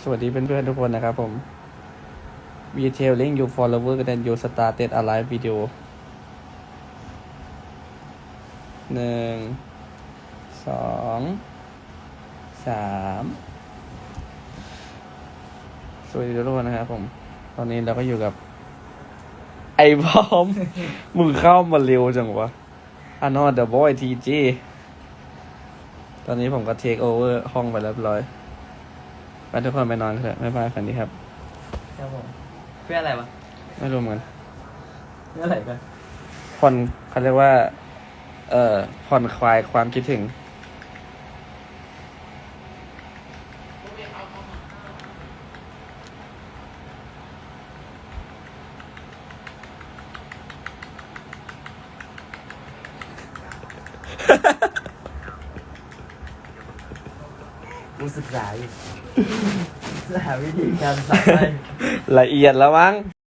สวัสดีเพื่อนๆทุกคนนะครับผม We telling you follower that you started a live video หนึ่ง สอง สาม สวัสดีทุกคนนะครับผม ตอนนี้เราก็อยู่กับ ไอ้พร้อม มึงเข้ามาเร็วจังวะอานอเดอะบอยทีจี ตอนนี้ผมก็เทคโอเวอร์ห้องไปเรียบร้อยไปทุกคนไปนอนเถอะไม่พายฝันดีครับ ครับผมเพื่ออะไรวะไม่รู้เหมือนกันเพื่ออะไรกันผ่อนเขาเรียกว่า เอ่อผ่อนคลายความคิดถึง กูศึกษาอยู่ศึกษาวิธีการสับให้ ละเอียดแล้วมั้ง